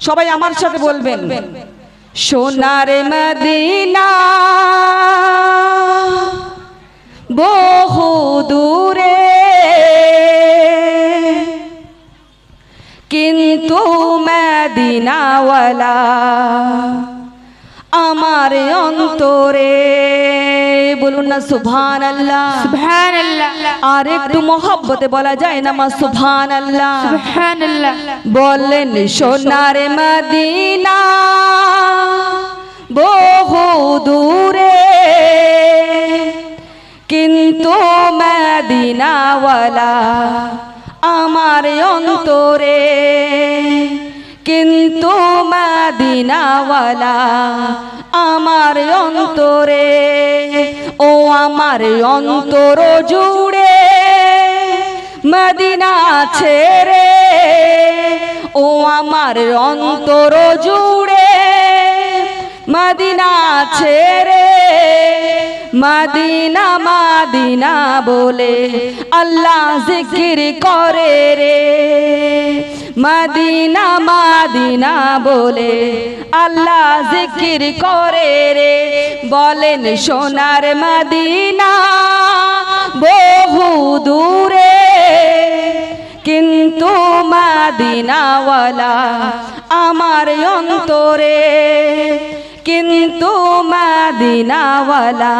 সবাই আমার সাথে বলবেন। সোনার মদিনা বহু দূরে। কিন্তু মদিনাওয়ালা আমার অন্তরে বলুন না সুভান আল্লাহ সুবহানাল্লাহ। আর একটু মহব্বতে বলা যায় না মা সুভান আল্লাহ সুবহানাল্লাহ। বললেন সোনার মদিনা বহু দূরে কিন্তু মদিনাওয়ালা আমার অন্তরে কিন্তু মদিনাওয়ালা আমার অন্তরে। আমার অন্তর জুড়ে মদিনা ছেড়ে ও আমার অন্তর জুড়ে মদিনা ছেড়ে মদিনা, মাদিনা বলে আল্লাহ জিকির করে রে। মদিনা, মাদিনা বলে, আল্লাহ জিকির করে রে। বলেন সোনার মদিনা বহু দূরে, কিন্তু মাদিনাওয়ালা আমার অন্তরে। কিন্তু মাদিনাওয়ালা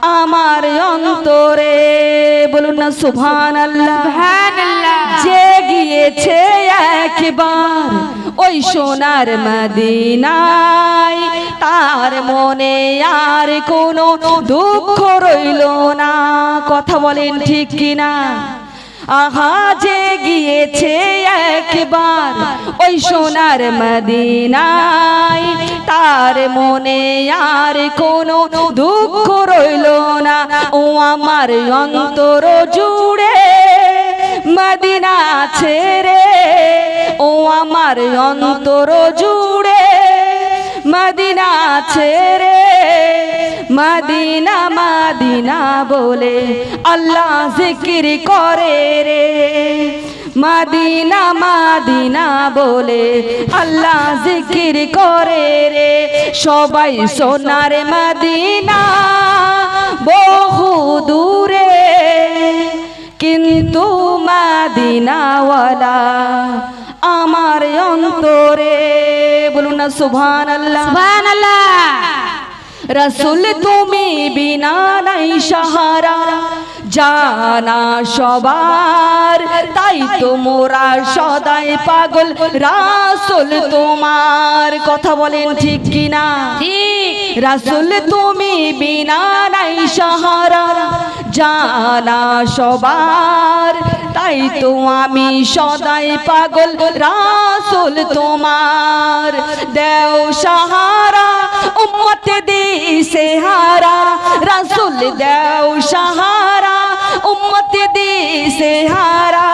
আমার অন্তরে। বলুন না সুভান আল্লাহ গিয়েছে একবার ওই সোনার মদিনায়। তার মনে আর কোনো দুঃখ রইল না। কথা বলেন ঠিক কিনা? আহা, যে গিয়েছে একবার ওই সোনার মদিনায়। তার মনে আর কোনো দুঃখ রইল না। ও আমার অন্তর জুড়ে মদিনা ছেড়ে, ও আমার অন্তর জুড়ে, মদিনা ছেড়ে, মদিনা মদিনা বলে আল্লাহ জিকির করে রে। মদিনা মদিনা বলে আল্লাহ জিকির করে রে। সবাই সোনার মদিনা বহু দূরে, কিন্তু মাদিনাওয়ালা আমার অন্তরে বলুন না সুভান আল্লাহ সুবহানাল্লাহ। রসুল তুমি বিনা নাই সাহারা জানা সবার তাই তো মোরা সদাই পাগল। রাসুল তোমার কথা বলেন ঠিক কিনা? রাসুল তুমি বিনা নাই সাহারা জানা সবার। তাই তো আমি সদাই পাগল রাসুল তোমার। দেও সাহারা, উম্মত দিশে হারা রাসুল দেও সাহারা, উম্মত দিশে হারা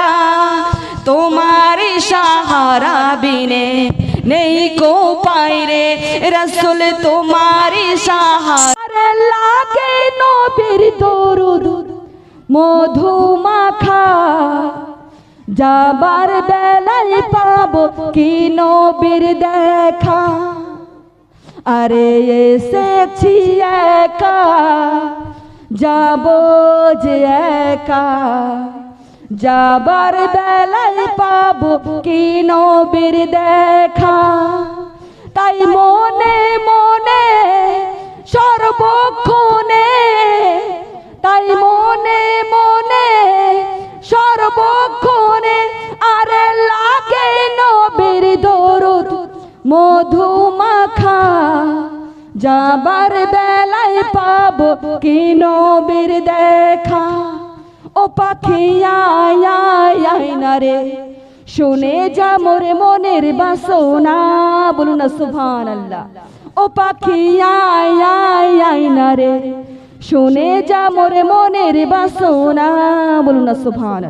তোমার সাহারা বিনে নেই কো পাইরে রসুল তোমার সাহারা মধু মাখা যাবার বেলায় পাবো কি নবীর দেখা? আরে এসেছি একা, যাব যে একা। যাবার বেলায় পাবো কি নবীর দেখা? তাই মনে মনে সর্বক্ষণে, তাই মনে মনে সর্বক্ষণে আরে লাগে নবীর দরুদ। মধু মাখা যাবার বেলায় পাব, কি নবীর দেখা? ও পাখি আয় আয় না রে। শুনে যা মোরে মনের বাসনা বলুন না সুভান আল্লাহ ও পাখি আয় আয় আয় না রে। শুনে যা মোরে মনের বাসনা বলুন না সুভান